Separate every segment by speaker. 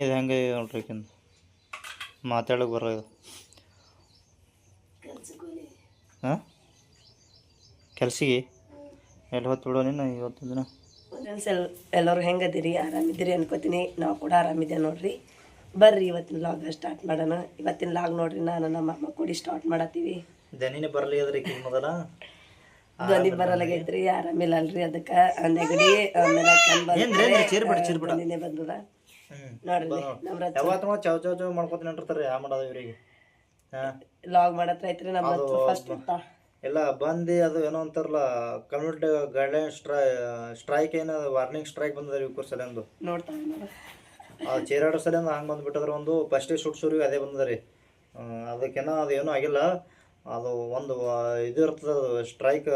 Speaker 1: ಇದು ಹೆಂಗೆ ನೋಡ್ರಿ ಮಾತಾಡಕ್ಕೆ ಮಾತಾಡೋಕೆ ಬರೋದು. ಹಾಂ? ಕೆಲ್ಸಿಗೆ? ಎಲ್ಲಿ ಹೊತ್ತು ಬಿಡೋ ನೀನು ಇವತ್ತು ದಿನ?
Speaker 2: ಎಲ್ ಎಲ್ಲರೂ ಹೆಂಗದಿರಿ? ಆರಾಮಿದ್ದೀರಿ ಅನ್ಕೋತೀನಿ. ನಾವು ಕೂಡ ಆರಾಮಿದ್ದೆ ನೋಡ್ರಿ. ಬರ್ರಿ ಇವತ್ತಿನ ಲಾಗ್ ಸ್ಟಾರ್ಟ್ ಮಾಡೋಣ. ಇವತ್ತಿನ ಲಾಗ್ ನೋಡ್ರಿ ನಾನು ನಮ್ಮ ಅಮ್ಮ ಕೂಡಿ ಸ್ಟಾರ್ಟ್ ಮಾಡತ್ತೀವಿ.
Speaker 1: ದನಿನೇ ಬರಲಿ ಅದ್ರಿ ಮೊದಲ?
Speaker 2: ಧ್ವನಿ ಬರಲಾಗೈತ್ರಿ ಆರಾಮಿಲ್ಲ ಅಲ್ರಿ ಅದಕ್ಕೆ. ನೆಗಡಿ ಆಮೇಲೆ ಬಂದದ. ನೋಡ್ರಿ
Speaker 1: ಚೌ ಚೌ ಚೌ ಮಾಡ್ಕೊತ ಅಂಟಿರ್ತಾರೆ ಯಾ ಮಾಡೋದು ಇವರಿಗೆ.
Speaker 2: ಲಾಗ್ ಮಾಡತ್ರ ಐತ್ರಿ ನಮ್ಮ ಫಸ್ಟ್
Speaker 1: ಎಲ್ಲ ಬಂದು ಅದು ಏನೋ ಅಂತಾರಲ್ಲ ಕಮ್ಯುನಿಟಿ ಗೈಡ್ಲೈನ್ ಸ್ಟ್ರೈ ಸ್ಟ್ರೈಕ್ ಏನು ವಾರ್ನಿಂಗ್ ಸ್ಟ್ರೈಕ್ ಬಂದದ ಇವ್ರ ಸಲಿಂದು
Speaker 2: ನೋಡ್ತಾ ನೋಡು.
Speaker 1: ಆ ಚೇರಾಡೋ ಸಲ ಹಂಗೆ ಬಂದ್ಬಿಟ್ಟದ್ರ ಒಂದು ಫಸ್ಟ್ ಶೂಟ್ ಶೂರಿ ಅದೇ ಬಂದದ ರೀ. ಅದಕ್ಕೇನೋ ಅದು ಏನೂ ಆಗಿಲ್ಲ. ಅದು ಒಂದು ಇದು ಇರ್ತದೆ ಅದು ಸ್ಟ್ರೈಕ್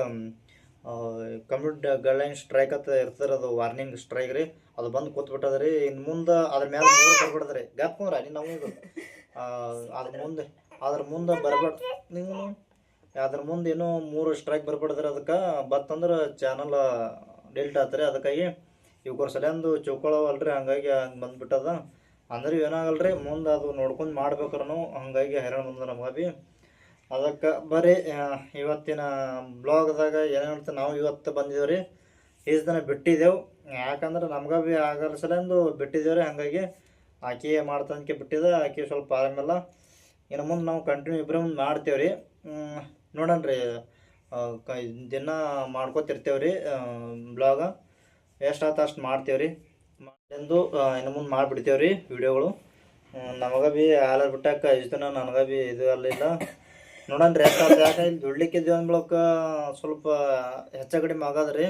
Speaker 1: ಕಮ್ಯುನಿಟಿ ಗೈಡ್ಲೈನ್ ಸ್ಟ್ರೈಕ್ ಅಂತ ಇರ್ತದೆ ಅದು ವಾರ್ನಿಂಗ್ ಸ್ಟ್ರೈಕ್ ರೀ. ಅದು ಬಂದು ಕೂತ್ ರೀ ಇನ್ನು ಮುಂದೆ ಅದ್ರ ಮ್ಯಾಲ ಮೂರು ಬರ್ಬಿಡದ್ರಿ. ಗಪ್ಪಂದ್ರ ನೀನ್ ನಾವು ಅದ್ರ ಮುಂದೆ ಅದ್ರ ಮುಂದೆ ಬರ್ಬೇಡ ನೀವು ಅದ್ರ ಮುಂದೆ ಏನೋ ಮೂರು ಸ್ಟ್ರೈಕ್ ಬರ್ಬಿಡದ್ರಿ ಅದಕ್ಕೆ. ಬತ್ತಂದ್ರ ಚಾನಲ್ ಡಿಲ್ಟ್ ಆತ್ರಿ ಅದಕ್ಕಾಗಿ. ಇವ್ರ ಸಲಿಂದು ಚೌಕೊಳವಲ್ರಿ, ಹಂಗಾಗಿ ಹಂಗೆ ಬಂದ್ಬಿಟ್ಟದ. ಅಂದ್ರೆ ಏನಾಗಲ್ರಿ, ಮುಂದೆ ಅದು ನೋಡ್ಕೊಂಡು ಮಾಡ್ಬೇಕ್ರೂ ಹಂಗಾಗಿ ಹೈರಾಣ ಬಂದ ನಮಗೆ ಭೀ ಅದಕ್ಕೆ ಬರೀ ಇವತ್ತಿನ ಬ್ಲಾಗ್ದಾಗ ಏನೇನು ನಾವು ಇವತ್ತು ಬಂದಿದ್ದೇವೆ ರೀ ಈಸ್ ದಿನ ಬಿಟ್ಟಿದ್ದೆವು ಯಾಕಂದ್ರೆ ನಮ್ಗೆ ಭೀ ಆಗಲ್ಲ ಸಲಂದು ಬಿಟ್ಟಿದ್ದೇವೆ ಹಾಗಾಗಿ ಆಕೆ ಮಾಡ್ತಂಕೆ ಬಿಟ್ಟಿದೆ ಆಕೆ ಸ್ವಲ್ಪ ಆರಾಮಿಲ್ಲ ಇನ್ನು ಮುಂದೆ ನಾವು ಕಂಟಿನ್ಯೂ ಇಬ್ಬರು ಮುಂದೆ ಮಾಡ್ತೇವೆ ರೀ ನೋಡೋಣ ದಿನ ಮಾಡ್ಕೋತಿರ್ತೇವೆ ರೀ ಬ್ಲಾಗ. ಎಷ್ಟಾಯ್ತು ಅಷ್ಟು ಮಾಡ್ತೇವೆ ರೀ ಮಾಡಿಂದು ಇನ್ನು ಮುಂದೆ ಮಾಡಿಬಿಡ್ತೇವೆ ರೀ ವಿಡಿಯೋಗಳು ನಮಗೆ ಭೀ ಹಾಲ ಬಿಟ್ಟಾಕ ಇಷ್ಟು ದಿನ ನನಗೆ ಭೀ ಇದು ಅಲ್ಲಿಲ್ಲ ನೋಡೋಣ ರೀ ಎಷ್ಟಾತ ಯಾಕೆ ಇಲ್ಲಿ ದುಡ್ಲಿಕ್ಕಿದ್ದೇವೆ ಅಂದ್ಬಿಡೋಕೆ ಸ್ವಲ್ಪ ಹೆಚ್ಚು ಕಡಿಮೆ ಆಗದ್ರಿ.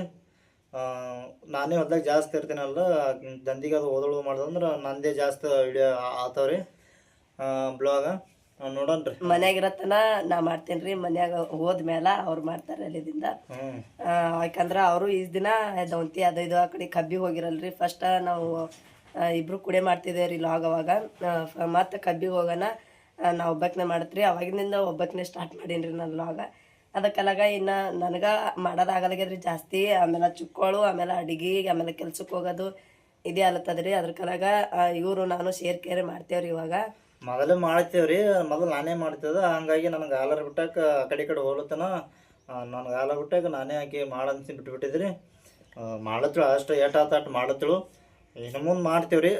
Speaker 1: ನಾನೇ ಹೊಲ್ದಾಗ ಜಾಸ್ತಿ ಇರ್ತೀನಲ್ಲ ದಂದಿಗೆ ಅದು ಓದೋಳು ಮಾಡ್ದಂದ್ರೆ ನಂದೇ ಜಾಸ್ತಿ ವಿಡಿಯೋ ಆತಾವ್ರಿ ಬ್ಲಾಗ ನೋಡೋಣ ರೀ.
Speaker 2: ಮನ್ಯಾಗಿರತ್ತನ ನಾ ಮಾಡ್ತೇನೆ ರೀ ಮನ್ಯಾಗ ಹೋದ್ಮೇಲೆ ಅವ್ರು ಮಾಡ್ತಾರೆ ಅಲ್ಲಿದಿಂದ. ಯಾಕಂದ್ರೆ ಅವರು ಈ ದಿನ ದೌಂತಿ ಅದು ಇದು ಆ ಕಡೆ ಕಬ್ಬಿ ಹೋಗಿರಲ್ರಿ. ಫಸ್ಟ್ ನಾವು ಇಬ್ರು ಕುಡೆ ಮಾಡ್ತಿದ್ದೇವೆ ರೀ ಲಾಗ್ ಅವಾಗ. ಮತ್ತೆ ಕಬ್ಬಿಗೆ ಹೋಗೋಣ ನಾ ಒಬ್ಬಕ್ಕನೆ ಮಾಡತ್ರಿ. ಅವಾಗಿನಿಂದ ಒಬ್ಬಕ್ಕನೆ ಸ್ಟಾರ್ಟ್ ಮಾಡೀನಿ ರೀ ನಾನು ಲಾಗ ಅದಕ್ಕೆಲ್ಲಾಗ ಇನ್ನು ನನಗೆ ಮಾಡೋದಾಗಲಾಗ್ಯದ್ರಿ ಜಾಸ್ತಿ, ಆಮೇಲೆ ಚುಕ್ಕೋಳು, ಆಮೇಲೆ ಅಡುಗೆ, ಆಮೇಲೆ ಕೆಲ್ಸಕ್ಕೆ ಹೋಗೋದು ಇದೇ ಅಲತ್ತದ್ರಿ ಅದ್ರ ಕಲಾಗ ಇವರು ನಾನು ಶೇರ್ ಕೇರ್ ಮಾಡ್ತೇವ್ರಿ ಇವಾಗ.
Speaker 1: ಮೊದಲು ಮಾಡ್ತೇವ್ರಿ, ಮೊದಲು ನಾನೇ ಮಾಡ್ತಿದ್ದ ಹಂಗಾಗಿ ನನಗೆ ಆಲರ್ ಬಿಟ್ಟಾಕ ಆ ಕಡೆ ಕಡೆ ಹೋಗ್ಲತ್ತನ. ನನಗೆ ಆಲರ್ ಬಿಟ್ಟಾಕ ನಾನೇ ಆಕಿ ಮಾಡಂತ ಬಿಟ್ಬಿಟ್ಟಿದ್ರಿ. ಮಾಡತ್ತಳು ಅಷ್ಟು ಏಟ್ ಆತ ಅಷ್ಟು ಮಾಡತ್ತಳು ಇನ್ನು ಮುಂದೆ ಮಾಡ್ತೇವ್ರಿ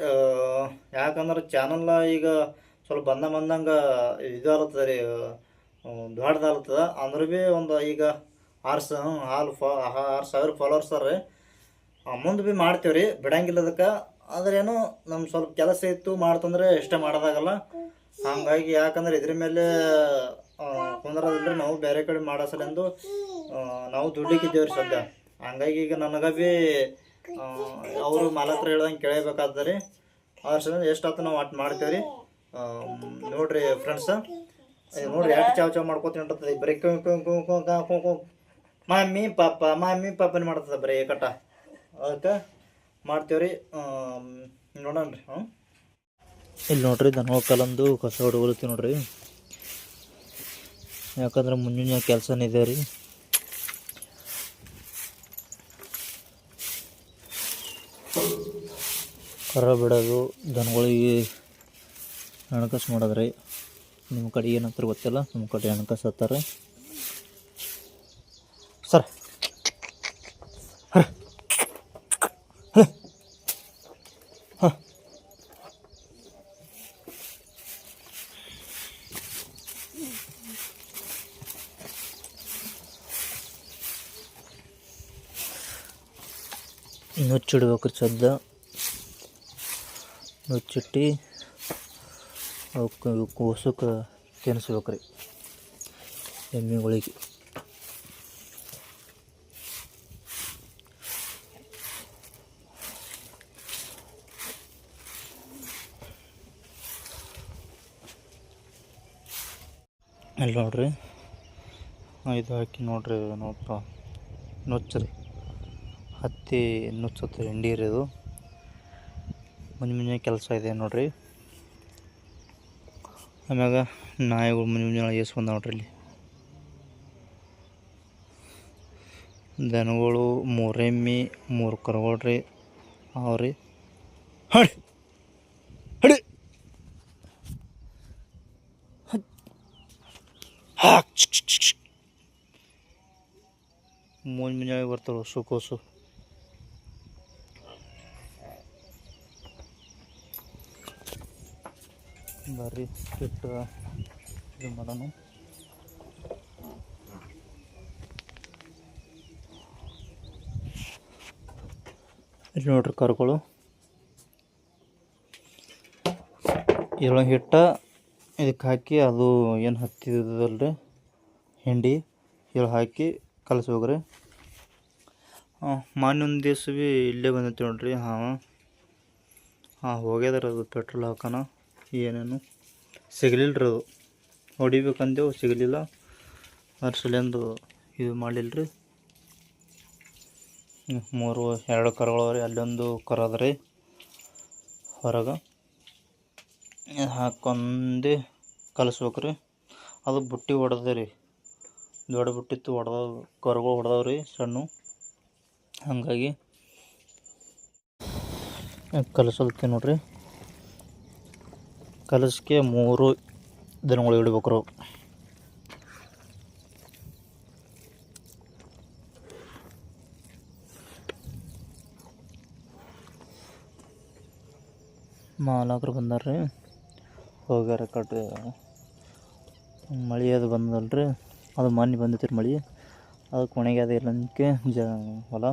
Speaker 1: ಯಾಕಂದ್ರೆ ಚಾನಲ್ ಈಗ ಸ್ವಲ್ಪ ಬಂದ ಬಂದಂಗೆ ಇದು ಆಲತ್ತದ ರೀ ದೊಡ್ಡದಾಗ್ತದ ಅಂದ್ರೆ ಭೀ ಒಂದು ಈಗ ಆರು ಸ ಹಾಲು ಫಾ ಆರು ಸಾವಿರ ಫಾಲೋವರ್ಸ್ ರೀ. ಮುಂದೆ ಭೀ ಮಾಡ್ತೀವಿ ರೀ. ಬಿಡಂಗಿಲ್ಲ ಅದಕ್ಕೆ ಆದ್ರೇನು ನಮ್ಮ ಸ್ವಲ್ಪ ಕೆಲಸ ಇತ್ತು ಮಾಡ್ತಂದ್ರೆ ಇಷ್ಟ ಮಾಡೋದಾಗಲ್ಲ. ಹಂಗಾಗಿ ಯಾಕಂದ್ರೆ ಇದ್ರ ಮೇಲೆ ಕುಂದ್ರದಿಲ್ರಿ ನಾವು ಬೇರೆ ಕಡೆ ಮಾಡೋ ಸಲಿಂದು ನಾವು ದುಡ್ಡಿಕ್ಕಿದ್ದೇವೆ ರೀ ಸದ್ಯ. ಹಂಗಾಗಿ ಈಗ ನನಗೆ ಭೀ ಅವರು ಮಾಲತ್ರ ಹೇಳ್ದಂಗೆ ಕೇಳಬೇಕಾದ್ರಿ ಅದ್ರ ಎಷ್ಟು ಎಷ್ಟಾತ ನಾವು ಅಟ್ ಮಾಡ್ತೇವೆ ರೀ. ನೋಡ್ರಿ ಫ್ರೆಂಡ್ಸ ನೋಡ್ರಿ ಯಾಕೆ ಚಾವ್ ಚಾವ್ ಮಾಡ್ಕೋತೀನಿ ಬರೀ ಮಾಮಿ ಪಾಪ ಮಮ್ಮಿ ಪಾಪನ ಮಾಡ್ತದ ಬರೀ ಕಟ ಅದಕ್ಕೆ ಮಾಡ್ತೇವ್ರಿ ನೋಡೋಣ ರೀ ಹ್ಞೂ. ಇಲ್ಲಿ ನೋಡ್ರಿ ದನ ಕಲಂದು ಕಸ ಹೊಡ್ಕೊಳ್ತೀವಿ ನೋಡ್ರಿ. ಯಾಕಂದ್ರೆ ಮುಂಜಾನೆ ಕೆಲಸನೇ ಇದೆ ರೀ. ಕರ ಬಿಡೋದು ದನಗಳಿಗೆ ಹಣಕಾಸು ಮಾಡೋದ್ರಿ. ನಿಮ್ಮ ಕಡೆ ಏನಂತಾರೆ ಗೊತ್ತಿಲ್ಲ ನಮ್ಮ ಕಡೆ ಹಣಕಾಸು ಹತ್ತಾರೆ. ಸರ್. ನುಚ್ಚಿಡ್ಬೇಕು ಸದ್ದ. ನುಚ್ಚಿಟ್ಟು ಅವಕ್ಕೆ ಕೋಸುಕ ಹೊಸಕ್ಕೆ ತಿನ್ನಿಸ್ಬೇಕು ರೀ ಎಮ್ಮೆಗಳಿಗೆ ಇಲ್ಲಿ ನೋಡ್ರಿ. ಇದು ಹಾಕಿ ನೋಡ್ರಿ ನೋಡಪ್ಪ ನುಚ್ಚು ರೀ ಹತ್ತಿ ನುಚ್ಚತ್ತೆ ರೀ ಇದು. ಮುಂಜೆ ಮುಂಜಾನೆ ಕೆಲಸ ಇದೆ ನೋಡ್ರಿ. ಆಮ್ಯಾಗ ನಾಯಿಗಳು ಮನೆ ಮುಂಜಾನೆ ಏಸ್ ಬಂದ ನೋಡ್ರಿ ಇಲ್ಲಿ. ದನಗಳು, ಮೂರೆಮ್ಮಿ, ಮೂರು ಕರ್ಗೊಳ್ರಿ ರೀ ಹಡಿ, ಹೊಡಿ. ಮುಂಜ್ ಮುಂಜಾನೆ ಬರ್ತಾವೆ ಸುಕೋಸು ಬರ್ರಿ ಇಟ್ಟು ಇದು ಮಾಡೋಣ. ಇಲ್ಲಿ ನೋಡ್ರಿ ಕರುಗಳು. ಎಲ್ಲ ಹಿಟ್ಟ, ಇದಕ್ಕೆ ಹಾಕಿ ಅದು ಏನು ಹತ್ತಿದಲ್ರಿ ಹಿಂಡಿ ಎಲ್ಲ ಹಾಕಿ ಕಲಸ್ಬೇಕ್ರಿ ಹಾಂ ಮಾನ್ಯ ಒಂದು ದಿವಸ ಭೀ ಇಲ್ಲೇ ಬಂದೈತಿ ನೋಡ್ರಿ, ಹಾಂ. ಹಾಂ ಹೋಗ್ಯದ್ರಿ ಅದು ಪೆಟ್ರೋಲ್ ಹಾಕೋಣ. ಏನೇನು ಸಿಗಲಿಲ್ಲ ರೀ ಅದು. ಹೊಡಿಬೇಕಂದೇವು, ಸಿಗಲಿಲ್ಲ. ಅದ್ರ ಇದು ಮಾಡಲಿಲ್ಲ ರೀ ಮೂರು, ಎರಡು ಕರಗಳವ್ರಿ ಅಲ್ಲೊಂದು ಕರದ್ರಿ ಹೊರಗೆ. ಹಾಕೊಂದೇ ಕಲಿಸ್ಬೇಕು ರೀ. ಅದು ಬುಟ್ಟಿ ಹೊಡೆದ ರೀ. ದೊಡ್ಡ ಬುಟ್ಟಿತ್ತು ಹೊಡೆದ ಕರುಗಳು ಹೊಡೆದವು ರೀ, ಸಣ್ಣ. ಹಾಗಾಗಿ ಕಲಸಲ್ತಿ ನೋಡ್ರಿ. ಕಲಸ್ಕೆ ಮೂರು ದಿನಗಳು ಇಡ್ಬೇಕ್ರು ಬಂದಾರ ರೀ ಹೋಗ್ಯಾರ ಕಟ್ ಮಳೆ ಅದು ಬಂದಲ್ರಿ ಅದು ಮನೆ ಬಂದಿತ್ತು ರೀ ಮಳೆ. ಅದು ಕೊನೆಗೆ ಇಲ್ಲ ಇಲ್ಲಕ್ಕೆ ಜ ಹೊಲ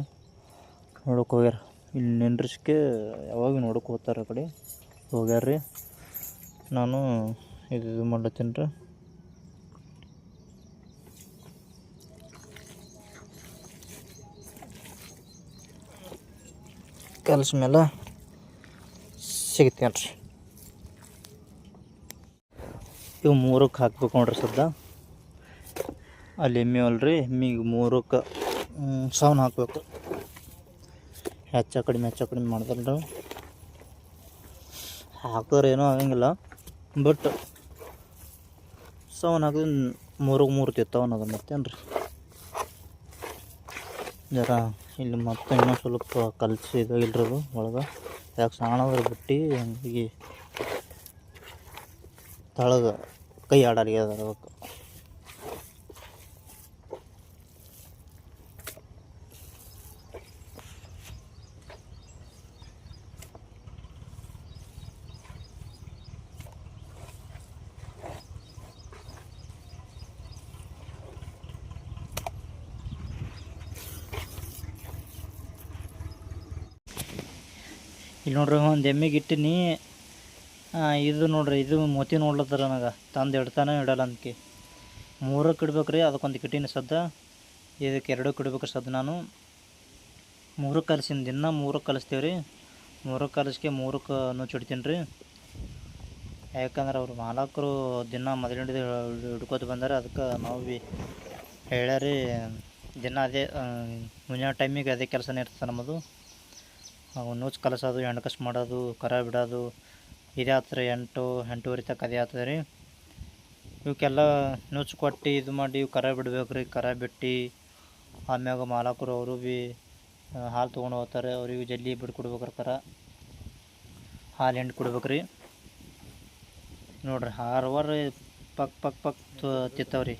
Speaker 1: ನೋಡೋಕೆ ಹೋಗ್ಯಾರ. ಇಲ್ಲಿ ನಿಂದ್ರಿಸ್ಕೆ ಯಾವಾಗ ನೋಡೋಕೆ ಹೋಗ್ತಾರೆ ಆ ಕಡೆ? ಹೋಗ್ಯಾರ ರೀ ನಾನು ಇದು ಇದು ಮಾಡ್ಲತ್ತೀನಿ ರೀ ಕೆಲಸ ಮೇಲೆ ಸಿಗ್ತೇನೆ ರೀ ಇವು ಮೂರಕ್ಕೆ ಹಾಕ್ಬೇಕು ನೋಡ್ರಿ ಸದ್ದ. ಅಲ್ಲಿ ಎಮ್ಮೆ ಅಲ್ರಿ, ಎಮ್ಮಿಗೆ ಮೂರಕ್ಕೆ ಸೌನ್ ಹಾಕ್ಬೇಕು. ಹೆಚ್ಚ ಕಡಿಮೆ ಹೆಚ್ಚ ಕಡಿಮೆ ಮಾಡ್ದಲ್ರಿ ಹಾಕಿದ್ರೆ ಏನೂ ಆಗಂಗಿಲ್ಲ. ಬಟ್ ಸವನ್ ಆಗೋದು ಮೂರು ಮೂರು ತಿತ್ತಾವ ಅನ್ನೋದು ಮತ್ತೇನು ರೀ ಜರ ಇಲ್ಲಿ ಮತ್ತೆ ಇನ್ನೂ ಸ್ವಲ್ಪ ಕಲಸಿ ಇದಾಗಿಲ್ರಿ ಅದು ಒಳಗೆ. ಯಾಕೆ ಸಾಣದ್ರ ಬಿಟ್ಟು, ಹಂಗಾಗಿ ತಳಗ ಕೈ ಆಡಲಿಗೆ ಅದ ಇಲ್ಲಿ ನೋಡ್ರಿ, ಒಂದು ಎಮ್ಮೆಗೆ ಇಟ್ಟಿನಿ. ಇದು ನೋಡ್ರಿ, ಇದು ಮೋತಿ ನೋಡ್ಲತ್ತಾರ ನನಗೆ. ತಂದು ಇಡ್ತಾನೆ ಇಡಲ್ಲ ಅಂದ್ಕೆ. ಮೂರಕ್ಕೆ ಇಡ್ಬೇಕ್ರಿ, ಅದಕ್ಕೊಂದು ಕಿಟ್ಟಿನಿ ಸದ್ದ. ಇದಕ್ಕೆ ಎರಡಕ್ಕೆ ಇಡ್ಬೇಕು ಸದ್ದ ನಾನು. ಮೂರಕ್ಕೆ ಕಲಸಿನ, ದಿನ ಮೂರಕ್ಕೆ ಕಲಿಸ್ತೀವಿ ರೀ ಮೂರಕ್ಕೆ ಕಲಿಸ್ಕೆ ಮೂರಕ್ಕೆ ನುಚ್ಚು ಇಡ್ತೀನಿ ರೀ ಯಾಕಂದ್ರೆ ಅವ್ರು ಮಾಲಕರು ದಿನ ಮೊದಲಿಂದ ಹಿಡ್ಕೋತ ಬಂದಾರೆ, ಅದಕ್ಕೆ ನಾವು ಭೀ ಹೇಳ್ಯಾರಿ, ದಿನ ಅದೇ ಮುಂಜಾನೆ ಟೈಮಿಗೆ ಅದೇ ಕೆಲಸನೇ ಇರ್ತದೆ ನಮ್ಮದು. ನೂಚ್ ಕಲಸೋದು ಎಂಡ್ಕಸ್ ಮಾಡೋದು, ಕರ ಬಿಡೋದು, ಇದೇ ಆಗ್ತದೆ ಎಂಟು, ಎಂಟೂವರೆ ತಕ್ಕ ಅದೇ ಆಗ್ತದೆ ರೀ. ಇವಕ್ಕೆಲ್ಲ ನುಚ್ಚು ಕೊಟ್ಟು ಇದು ಮಾಡಿ ಇವು ಕರ ಬಿಡ್ಬೇಕು ರೀ, ಕರ ಬಿಟ್ಟು ಆಮ್ಯಾಗ ಮಾಲಕರು ಅವರು ಭೀ ಹಾಲು ತೊಗೊಂಡು ಹೋಗ್ತಾರೆ, ಅವ್ರಿಗೆ ಜಲ್ದಿ ಬಿಟ್ಟು ಕರ. ಹಾಲು ಹಿಂಡಿ ಕೊಡ್ಬೇಕು ರೀ ನೋಡ್ರಿ ಹರವಾರ ಪಕ್ ಪಕ್ ಪಕ್ ತಿತ್ತವ್ರಿ.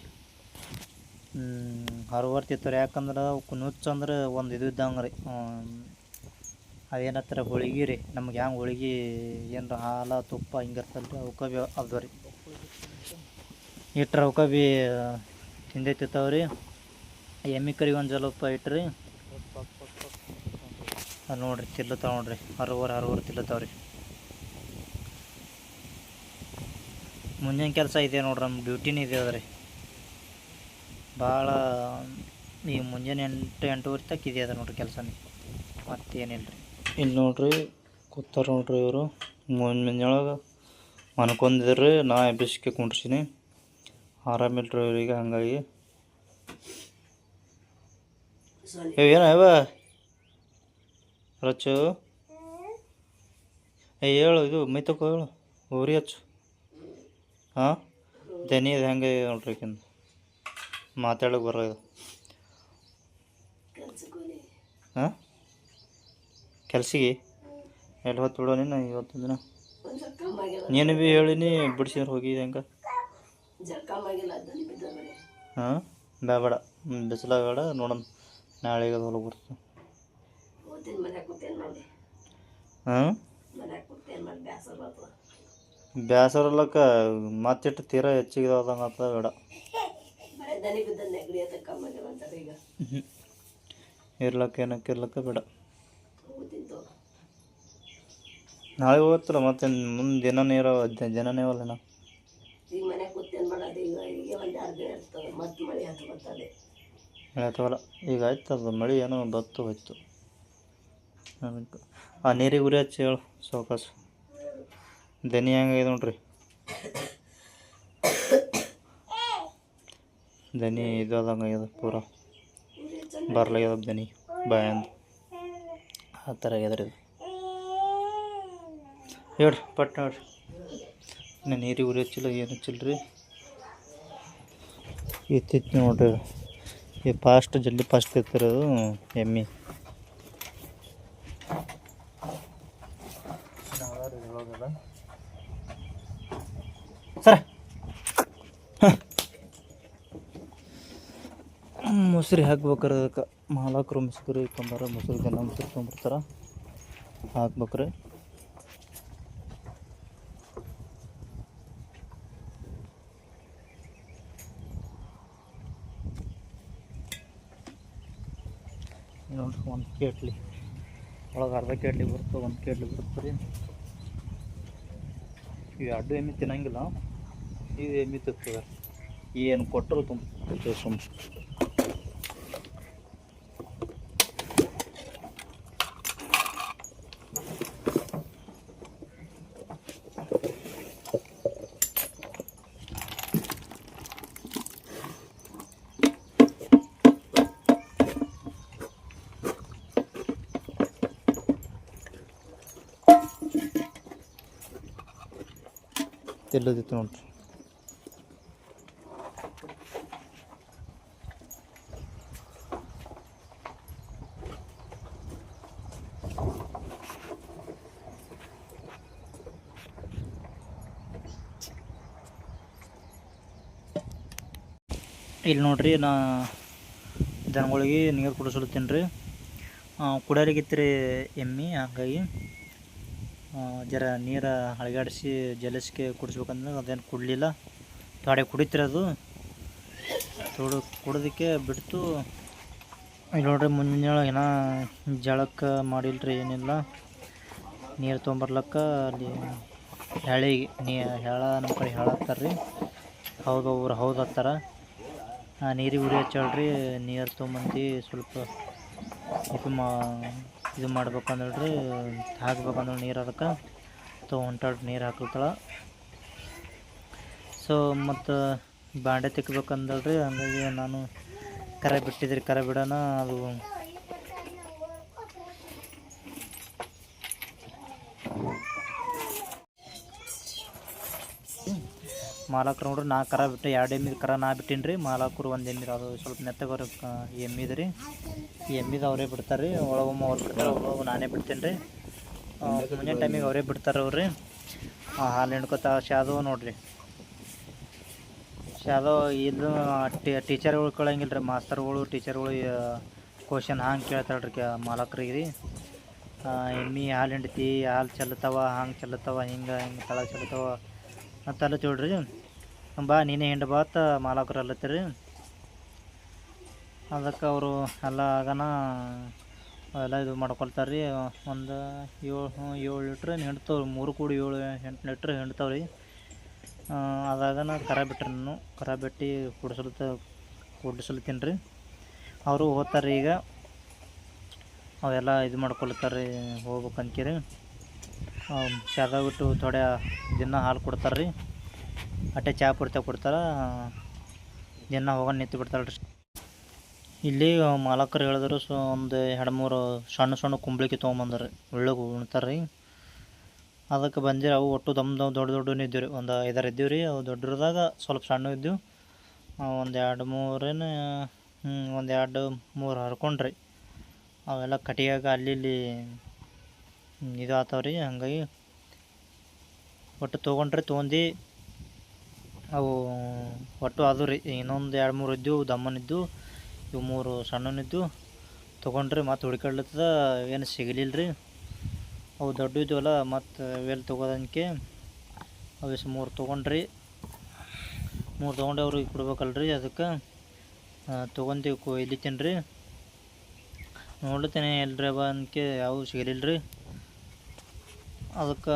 Speaker 1: ಹರವಾರ ತಿತ್ತವ್ರಿ, ಯಾಕಂದ್ರೆ ಅವಕ್ಕೆ ನುಚ್ಚಂದ್ರೆ ಒಂದು ಇದು ಇದ್ದಂಗೆ ರೀ. ಅದೇನತ್ತರ ಹೋಳಿಗೆ ರೀ? ನಮ್ಗೆ ಹ್ಯಾಂಗೆ ಹೋಳಿಗೆ ಏನರ ಹಾಲು, ತುಪ್ಪ ಹಿಂಗಿರ್ತಲ್ಲ ರೀ ಅವಕ್ಕೆ ಭೀ ಅದ ರೀ. ಇಟ್ರೆ ಅವಕ್ಕೆ ಭೀ ಹಿಂದೆ ರೀ. ಎಮ್ಮೆ ಕರಿಗೆ ಒಂದು ಜಲಪ ಇಟ್ರಿ. ನೋಡ್ರಿ ತಿಲ್ಲತಾವ ನೋಡ್ರಿ ಹರವರ್ ಹರವರ್ ತಿಲ್ಲತಾವ ರೀ. ಮುಂಜಾನೆ ಕೆಲಸ ಇದೆ ನೋಡ್ರಿ ನಮ್ಮ ಡ್ಯೂಟಿನೇ ಇದೆ ಅದ್ರಿ. ಭಾಳ ಈ ಮುಂಜಾನೆ ಎಂಟು, ಎಂಟೂವರೆ ತಕ್ಕ ಇದೆ ಅದ ನೋಡ್ರಿ ಕೆಲಸನೇ. ಮತ್ತೇನಿಲ್ಲ ರೀ ಇಲ್ಲಿ ನೋಡ್ರಿ, ಕೂತಾರ ನೋಡ್ರಿ ಇವರು. ಮುಂಜಾನೊಳಗೆ ಮನ್ಕೊಂದಿದ್ರಿ, ನಾ ಎಬ್ಬಿಸ್ಕೆ ಕುಂಡ್ರಿಸಿನಿ. ಆರಾಮಿಲ್ರಿ ಇವರಿಗೆ ಹಂಗಾಗಿ. ಏನ ಅವ ರಚ್ಚು? ಏ, ಹೇಳು, ಇದು ಮೈ ತಕೋ ಹೇಳು. ಊರಿ ಹಚ್ಚು. ಹಾಂ ದನಿ ಇದು, ಹೆಂಗೆ ನೋಡ್ರಿ ಆಕಿಂದು ಮಾತಾಡೋಕೆ ಬರೋದು ಹಾಂ ಕೆಲ್ಸಿಗೆ. ಎಲ್ಲಿ ಹೊತ್ತು ಬಿಡೋ ನೀನು ಇವತ್ತು ದಿನ. ನೀನು ಭೀ ಹೇಳಿನಿ ಬಿಡ್ಸಿದ್ರೆ ಹೋಗಿ ಹೆಂಗೆ? ಹಾಂ? ಬೇಡ ಬಿಸಿಲಾಗ ಬೇಡ ನೋಡೋಣ ನಾಳೆಗೆ ಅದು ಹೊಲಗೆ ಬರ್ತದೆ. ಹಾಂ? ಬ್ಯಾಸರಲ್ಲಕ್ಕ ಮತ್ತಿಟ್ಟು ತೀರಾ ಹೆಚ್ಚಿಗೆ ಆದಂಗೆ ಆಗ್ತದೆ ಬೇಡ. ಇರ್ಲಕ್ಕ ಏನಕ್ಕೆ ಇರ್ಲಕ್ಕ ಬೇಡ
Speaker 2: ಓದ್ತೀನಿ ತಗೋ
Speaker 1: ನಾಳೆ ಹೋಗ್ತಲ್ಲ ಮತ್ತೆ ಮುಂದೆ ದಿನನೇ ಇರೋ ಜನನೇ ಅವಲ್ಲ ನಾ
Speaker 2: ಈಗ ಮನೆ ಕೂತೇನು ಮಾಡೋದು? ಈಗ ಈಗ ಒಂದು ಎರಡು ದಿನ ಇರ್ತದೆ ಮತ್ತೆ ಮಳೆ ಹತ್ತು ಬರ್ತದೆ
Speaker 1: ಹೇಳ್ತಾವಲ್ಲ ಈಗ ಆಯ್ತು ಅದು ಮಳೆ ಏನೋ ಬತ್ತು ಹೋಯ್ತು. ಆ ನೀರಿಗೆ ಉರಿ ಹಚ್ಚಿ ಹೇಳು ಸಾವಕಾಶ ದನಿ ಹೆಂಗಾಗಿದೆ ನೋಡ್ರಿ? ದನಿ ಇದು ಆಗ್ಯದ ಪೂರ. ಬರ್ಲಾಗ್ಯದ ದನಿ ಬಾಯಂದು ಆ ಥರ ಆಗ್ಯದ್ರಿ ಇದು. ಹೇಳ್ರಿ, ಪಟ್ ನೋಡ್ರಿ. ಇನ್ನು ನೀರಿಗೆ ಉರಿ ಹಚ್ಚಿಲ್ಲ, ಏನು ಹಚ್ಚಿಲ್ರಿ. ಇತ್ತಿತ್ತು ನೋಡ್ರಿ. ಈ ಫಾಸ್ಟ್ ಜಲ್ದಿ ಫಾಸ್ಟ್ ಇರ್ತಿರೋದು ಎಮ್ಮಿ. ಸರ. ಮೊಸರು ಹಾಕ್ಬೇಕ್ರಿ ಅದಕ್ಕೆ. ಮಾಲಕರು ಮೊಸರು ತೊಂಬಾರ ಮೊಸರು ಜನ ಮೊಸರು ತೊಗೊಂಬರ್ತಾರ ಹಾಕ್ಬೇಕ್ರಿ. ನೋಡ್ರಿ, ಒಂದು ಕೇಟ್ಲಿ. ಒಳಗೆ ಅರ್ಧ ಕೇಟ್ಲಿ ಬರುತ್ತೆ, ಒಂದು ಕೇಟ್ಲಿ ಬರುತ್ತೆ ರೀ. ಇವು ಎರಡು ಎಮ್ಮೆ ತಿನ್ನಂಗಿಲ್ಲ. ಇದು ಎಮ್ಮೆ ತಿರ್ತದೆ ಏನು ಕೊಟ್ಟರು ತುಂಬ ಸುಮ್ಮ ನೋಡ್ರಿ. ಇಲ್ಲಿ ನೋಡ್ರಿ ನಾ ದನಗಳಿಗೆ ನೀರು ಕುಡಿಸ್ಲತ್ತೀನಿ ರೀ ಕುಡಿಯೋರಿಗಿತ್ತು ರೀ ಎಮ್ಮೆ ಹಂಗಾಗಿ. ಜರ ನೀರು ಅಳಗಾಡಿಸಿ ಜಲಸಿಗೆ ಕುಡಿಸ್ಬೇಕಂದ್ರೆ ಅದೇನು ಕುಡಲಿಲ್ಲ. ಥೋಡೆ ಕುಡಿತಿರೋದು. ತೋಡು, ಕುಡೋದಕ್ಕೆ ಬಿಡ್ತು. ಇಲ್ಲಿ ನೋಡ್ರಿ ಮುಂಜಾನೆ ಏನೋ ಜಳಕ್ಕೆ ಮಾಡಿಲ್ರಿ, ಏನಿಲ್ಲ. ನೀರು ತೊಗೊಂಬರ್ಲಕ್ಕ ಅಲ್ಲಿ ಹೇಳಿ ನೀ ಹೇಳ ನಮ್ಮ ಕಡೆ ಹೇಳತ್ತಾರ ರೀ ಹೌದು, ಅವ್ರು ಹೌದು ಹತ್ತಾರ. ನೀರಿಗೆ ಉರಿ ಹಚ್ಚಳ್ರಿ, ನೀರು ತೊಗೊಂಬಂದು ಸ್ವಲ್ಪ ಇದು ಮಾ ಇದು ಮಾಡ್ಬೇಕಂದ್ರೆ ಹಾಕ್ಬೇಕಂದ್ರೆ ನೀರು ಅದಕ್ಕೆ. ತೊಗೊಂಟಾಡ್ ನೀರು ಹಾಕ್ಲತ್ತಳ ಸೊ ಮತ್ತು ಬಾಂಡೆ ತಿಕ್ಕಬೇಕಂದಳ್ರಿ ಹಂಗಾಗಿ ನಾನು ಕರೆ ಬಿಟ್ಟಿದ್ರಿ, ಕರೆ ಬಿಡೋಣ, ಅದು ಮಾಲಕ್ರು ನೋಡ್ರಿ, ನಾ ಕರ ಬಿಟ್ಟು, ಎರಡು ಎಮ್ಮಿದ ಕರ ನಾ ಬಿಟ್ಟೀನಿ ರೀ ಮಾಲಕರು ಒಂದು ಎಮ್ಮಿದ ಅದು ಸ್ವಲ್ಪ ಮೆತ್ತಗವ್ರ ಎಮ್ಮಿದ ರೀ ಎಮ್ಮಿದ ಅವರೇ ಬಿಡ್ತಾರೆ ರೀ ಒಳಗೊಮ್ಮೆ ಅವ್ರು ಬಿಡ್ತಾರೆ, ಒಳಗೊಮ್ಮೆ ನಾನೇ ಬಿಡ್ತೀನಿ ರೀ ಮುಂಜಾನೆ ಟೈಮಿಗೆ ಅವರೇ ಬಿಡ್ತಾರೆ ಅವ್ರಿ ಹಾಲು ಹಿಂಡ್ಕೊತ ಶಾದೋ ನೋಡ್ರಿ. ಶಾದೋ ಇದು ಟೀಚರ್ಗಳು ಕೇಳಂಗಿಲ್ಲ ರೀ ಮಾಸ್ತರ್ಗಳು, ಟೀಚರ್ಗಳು ಕ್ವಶನ್ ಹಂಗೆ ಕೇಳ್ತಾಳೆ ರೀ ಮಾಲಕ್ರಿಗೆ. ರೀ ಎಮ್ಮಿ ಹಾಲು ಹಿಂಡ್ತಿ, ಹಾಲು ಚೆಲ್ಲುತ್ತವ, ಹಂಗೆ ಚೆಲ್ಲುತ್ತವ, ಹಿಂಗೆ ಹಿಂಗೆ ತಳ ಚೆಲ್ಲತಾವ ಅಂತ ಅಲ್ಲತ್ತೀವ್ರಿ ಬಾ, ನೀನೇ ಹೆಂಡ ಬಾತ ಮಾಲಕರು ಅಲ್ಲತ್ತೀರಿ ಅದಕ್ಕೆ ಅವರು ಎಲ್ಲ ಆಗನ ಎಲ್ಲ ಇದು ಮಾಡ್ಕೊಳ್ತಾರೆ ರೀ ಒಂದು ಏಳು ಏಳು ಲೀಟ್ರ್ ಹಿಂಡ್ತಾವೆ ಮೂರು ಕೂಡಿ ಏಳು ಎಂಟು ಲೀಟ್ರ್ ಹಿಂಡ್ತಾವೆ ರೀ ಅದಾಗನ ಕರ ಬಿಟ್ರಿ ನಾನು. ಕರ ಬಿಟ್ಟು ಕುಡಿಸಲ್ತ ಕುಡಿಸಲ್ತೀನಿ ರೀ. ಅವರು ಹೋಗ್ತಾರೆ ಈಗ. ಅವೆಲ್ಲ ಇದು ಮಾಡ್ಕೊಳ್ತಾರೆ ಹೋಗ್ಬೇಕಂತೀರಿ. ಶಾದ ಬಿಟ್ಟು ಥೋಡೆ ದಿನ ಹಾಲು ಕೊಡ್ತಾರೆ ರೀ ಅಟ್ಟೆ ಚಹಾ ಪುಡ್ತಾ ಕೊಡ್ತಾರೆ. ದಿನ ಹೋಗೋಣ ನಿಂತು ಬಿಡ್ತಾರೆ ರೀ ಇಲ್ಲಿ ಮಾಲಕರು ಹೇಳಿದ್ರು, ಸೊ, ಒಂದು ಎರಡು ಮೂರು ಸಣ್ಣ ಸಣ್ಣ ಕುಂಬಳಿಕೆ ತೊಗೊಂಬಂದ್ರಿ. ಒಳ್ಳೆಗೆ ಉಣ್ತಾರೆ ರೀ ಅದಕ್ಕೆ ಬಂದಿರ, ಅವು ಒಟ್ಟು ದಮ್ ದಮ್ ದೊಡ್ಡ ದೊಡ್ಡ ಇದ್ದೀವಿ ರೀ ಒಂದು ಐದಾರು ಇದ್ದೀವಿ ರೀ ಅವು ದೊಡ್ಡದಾಗ ಸ್ವಲ್ಪ ಸಣ್ಣ ಇದ್ದೀವಿ. ಒಂದು ಎರಡು ಮೂರೇನು ಒಂದು ಎರಡು ಮೂರು ಹರ್ಕೊಂಡ್ರಿ. ಅವೆಲ್ಲ ಕಟಿಯಾಗ ಅಲ್ಲಿ ಇದು ರೀ ಹಂಗಾಗಿ ಒಟ್ಟು ತೊಗೊಂಡ್ರೆ ತೊಗೊಂಡು ಅವು ಒಟ್ಟು ಅದು ರೀ, ಇನ್ನೊಂದು ಎರಡು ಮೂರು ಇದ್ದು ದಮ್ಮನಿದ್ದು, ಇವು ಮೂರು ಸಣ್ಣನಿದ್ದು ತೊಗೊಂಡ್ರಿ ಮತ್ತು ಹುಡ್ಕಾಡ್ಲತ್ತದ ಏನು ಸಿಗಲಿಲ್ಲ ರೀ ಅವು ದೊಡ್ಡ ಇದ್ವಲ್ಲ ಮತ್ತು ಅವೆಲ್ಲ ತೊಗೋದಕ್ಕೆ ಅವಿಸ್ ಮೂರು ತೊಗೊಂಡ್ರಿ, ಮೂರು ತೊಗೊಂಡು ಅವ್ರಿಗೆ ಕೊಡ್ಬೇಕಲ್ರಿ ಅದಕ್ಕೆ ತೊಗೊಂಡು ಕೊಯ್ಲಿತ್ತೀನಿ ರೀ ನೋಡ್ಲತ್ತೇನೆ ಎಲ್ರಿ ಅವ ಅನ್ಕೆ ಯಾವ ಸಿಗಲಿಲ್ಲ ರೀ ಅದಕ್ಕೆ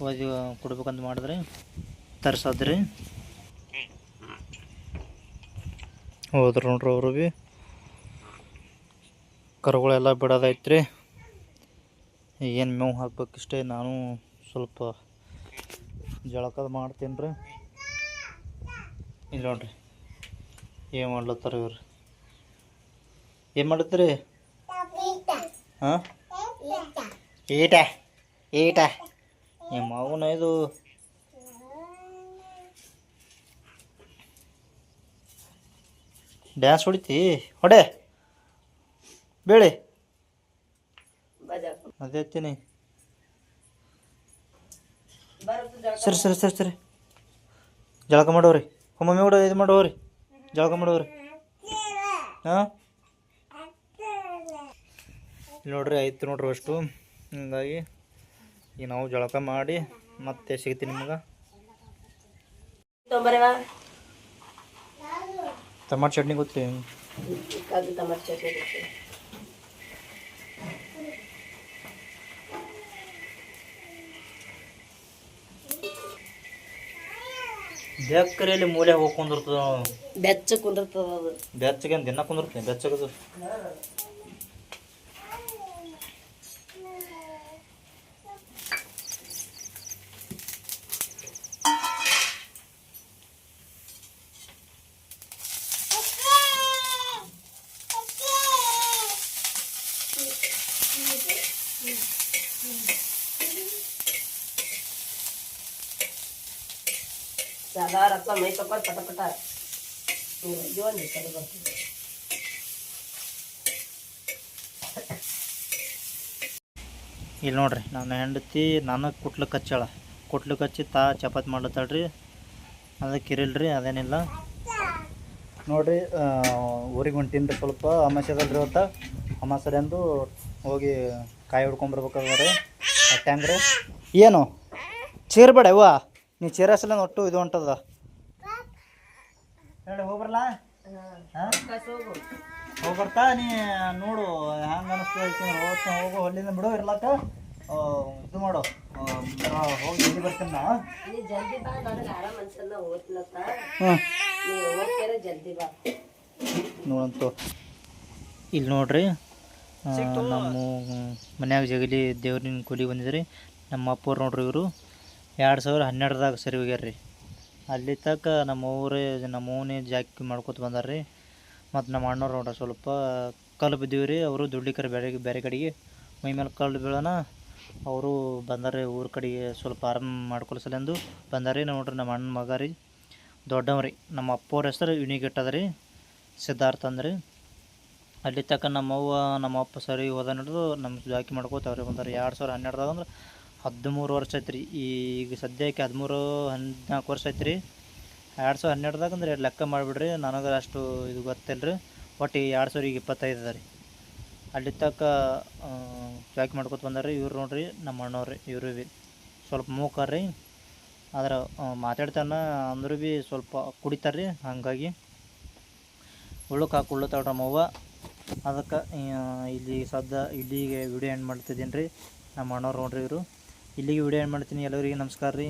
Speaker 1: ಹೋಗಿ ಕೊಡ್ಬೇಕಂತ ಮಾಡಿದ್ರಿ. ತರ್ಸದ್ರಿ. ಹೋದ್ರು ನೋಡ್ರಿ ಅವರು ಭೀ. ಕರುಗಳೆಲ್ಲ ಬಿಡೋದೈತ್ರಿ. ಏನು ಮೇವು ಹಾಕ್ಬೇಕಿಷ್ಟೇ ನಾನು ಸ್ವಲ್ಪ ಜಳಕದ ಮಾಡ್ತೀನಿ ರೀ ಇಲ್ಲಿ ನೋಡ್ರಿ. ಏನು ಮಾಡ್ಲತ್ತಾರ ಇವ್ರಿ? ಏನು ಮಾಡತ್ತೀರಿ ಹಾಂ? ಈಟ ಈಟ ನಿಮ್ಮ ಮಗನ ಇದು ಡ್ಯಾನ್ಸ್ ಹೊಡಿತಿ? ಹೊಡೆ. ಬೇಳೆ. ಅದೇ ಹತ್ತೀನಿ. ಸರಿ ಸರಿ ಸರಿ ಸರಿ. ಜಳಕ ಮಾಡೋರಿ. ಒಮ್ಮೊಮ್ಮೆ ಕೂಡ ಇದು ಮಾಡೋರಿ. ಜಳಕ ಮಾಡೋರಿ. ಹಾಂ? ನೋಡ್ರಿ, ಆಯ್ತು ನೋಡ್ರಿ ಅಷ್ಟು. ಹಿಂಗಾಗಿ ಈಗ ನಾವು ಜಳಕ ಮಾಡಿ ಮತ್ತೆ ಸಿಗ್ತೀನಿ ನಿಮ್ಗೆ. ಟಮಾಟ ಚಟ್ನಿ ಗೊತ್ತಿ
Speaker 2: ಟಮಾಟೆ ಚಟ್ನಿ.
Speaker 1: ಬೆಕ್ಕರಿಯಲ್ಲಿ ಮೂಲೆ ಹೋಗಿ ಕುಂದಿರ್ತದ
Speaker 2: ಬೆಚ್ಚ ಕುಂದಿರ್ತದ ಅದು.
Speaker 1: ಬೆಚ್ಚಗೆ ದಿನ ಕುಂದಿರ್ತೀನಿ ಬೆಚ್ಚಗದು.
Speaker 2: ರಸ ಮೈ ತಕೊಂಡು ಪಟ ಪಟ ಬರ್ತದೆ.
Speaker 1: ಇಲ್ಲಿ ನೋಡ್ರಿ, ನನ್ನ ಹೆಂಡತಿ ನನಗೆ ಕುಟ್ಲಕ್ಕೆ ಹಚ್ಚಾಳ ಕುಟ್ಲಕ್ಕೆ ಹಚ್ಚಿ ತಾ ಚಪಾತಿ ಮಾಡ್ಲತ್ತಾಳ್ರಿ. ಅದಕ್ಕೆ ಇರಿಲ್ರಿ, ಅದೇನಿಲ್ಲ. ನೋಡ್ರಿ ಊರಿಗೆ ಹೊಂಟೀನಿ ತಿಂದ್ರೆ ಸ್ವಲ್ಪ ಅಮಾಸ್ಯದಲ್ರಿ ಇವತ್ತು. ಅಮಾಸರೆ ಅಂದು ಹೋಗಿ ಕಾಯಿ ಹುಡ್ಕೊಂಬರ್ಬೇಕಾದ್ರಿ ಅಟ್ಟೆ ಏನು? ಚೇರ್ಬೇಡ ಇವ ನೀ ಚೇರಸಲ್ಲ ಒಟ್ಟು ಇದು ಹೊಂಟದ. ಹೇಳಿ ಹೋಗ್ಬರ್ಲಾ? ಹೋಗ್ಬರ್ತಾ ಹೋಗಿ. ಬರ್ತಾ ನೀ ನೋಡು ಹ್ಯಾಂಗ ಅನಿಸ್ತದೆ ಹೋಗ್ತಾ ಹೋಗು ಅಲ್ಲಿಂದ ಬಿಡು ಇರ್ಲಾಕ ಇದು ಮಾಡು. ಹೋಗಿ ಜಲ್ದಿ ಬರ್ತೀನಿ ನಾ.
Speaker 2: ಜಲ್ದಿ ಬಾ ನನಗೆ ಆರಾಮ ಅನ್ಸಲ್ಲ ಓದ್ಲತ್ತ
Speaker 1: ಹ್ಞೂ
Speaker 2: ನೀ ಓದ್ತೀರ ಜಲ್ದಿ ಬಾ.
Speaker 1: ನೋಡಂತು ಇಲ್ಲಿ ನೋಡ್ರಿ ನಮ್ಮ ಮನ್ಯಾಗ ಜಗಲಿ ದೇವ್ರಿನ ಕೂಲಿ ಬಂದಿದ್ರಿ. ನಮ್ಮ ಅಪ್ಪವ್ರು ನೋಡ್ರಿ ಇವರು. ಎರಡು ಸಾವಿರ ಹನ್ನೆರಡದಾಗ ಸರಿ ಹೋಗ್ಯಾರ್ರಿ. ರೀ ಅಲ್ಲಿ ತಕ್ಕ ನಮ್ಮ ಊರೇ, ನಮ್ಮ ಓನೇ ಜಾಕಿ ಮಾಡ್ಕೊತ ಬಂದಾರ ರೀ ಮತ್ತು ನಮ್ಮ ಅಣ್ಣವ್ರು ನೋಡ್ರಿ ಸ್ವಲ್ಪ ಕಲ್ಲು ಬಿದ್ದೀವಿ ರೀ ಅವರು ದುಡ್ಲಿಕ್ಕರ ಬೇರೆ ಬೇರೆ ಕಡೆಗೆ. ಮೈ ಮೇಲೆ ಕಲ್ಲು ಬೀಳೋಣ. ಅವರು ಬಂದಾರೆ ಊರ ಕಡೆಗೆ ಸ್ವಲ್ಪ ಆರಾಮ ಮಾಡ್ಕೊಳ್ಸಲೆಂದು. ಬಂದಾರಿ ನೋಡ್ರಿ ನಮ್ಮ ಅಣ್ಣ ಮಗ ರೀ. ದೊಡ್ಡವ್ರಿ. ನಮ್ಮ ಅಪ್ಪವ್ರ ಹೆಸರು ಯುನಿಗೆಟ್ ಅದ ರೀ ಸಿದ್ಧಾರ್ಥ ಅಂದ್ರಿ. ಅಲ್ಲಿ ತಕ್ಕ ನಮ್ಮವ್ವ ನಮ್ಮ ಅಪ್ಪ ಸರಿ ಹೋದ ನಡೆದು ನಮ್ಮ ಜಾಕಿ ಮಾಡ್ಕೋತ ಅವ್ರಿಗೆ ಬಂದಾರೆ ಎರಡು ಸಾವಿರ ಹನ್ನೆರಡ್ದಾಗ ಅಂದ್ರೆ ಹದಿಮೂರು ವರ್ಷ ಐತೆ ರೀ ಈಗ ಸದ್ಯಕ್ಕೆ ಹದಿಮೂರು, ಹದಿನಾಲ್ಕು ವರ್ಷ ಐತೆ ರೀ ಎರಡು ಸಾವಿರ ಹನ್ನೆರಡ್ದಾಗ ಅಂದ್ರೆ ಲೆಕ್ಕ ಮಾಡಿಬಿಡ್ರಿ. ನನಗೆ ಅಷ್ಟು ಇದು ಗೊತ್ತಿಲ್ಲ ರೀ ಒಟ್ಟು ಎರಡು ಸಾವಿರ ಈಗ ಇಪ್ಪತ್ತೈದು ಅದ ರೀ. ಅಲ್ಲಿ ತಕ್ಕ ಚಾಕ್ ಮಾಡ್ಕೊತ ಬಂದಾರೆ ಇವ್ರು ನೋಡ್ರಿ, ನಮ್ಮ ಅಣ್ಣವ್ರಿ ಇವರು ಭೀ ಸ್ವಲ್ಪ ಮೂಕಾರ ರೀ. ಆದ್ರೆ ಮಾತಾಡ್ತಾನ ಅಂದ್ರೂ ಭೀ ಸ್ವಲ್ಪ ಕುಡಿತಾರೆ ರೀ. ಹಾಗಾಗಿ ಉಳ್ಳಕ್ಕೆ ಹಾಕಿ ಉಳ್ಳತ್ತಾಳ್ರಿ ನಮ್ಮವ್ವ. ಅದಕ್ಕೆ ಇಲ್ಲಿ ಸದ್ದ ಇಲ್ಲಿಗೆ ವಿಡಿಯೋ ಎಂಡ್ ಮಾಡ್ತಿದ್ದೀನಿ ರೀ. ನಮ್ಮ ಅಣ್ಣವ್ರು ನೋಡ್ರಿ ಇವರು. ಇಲ್ಲಿಗೆ ವಿಡಿಯೋ ಏನು ಮಾಡ್ತೀನಿ? ಎಲ್ಲರಿಗೆ ನಮಸ್ಕಾರ ರೀ.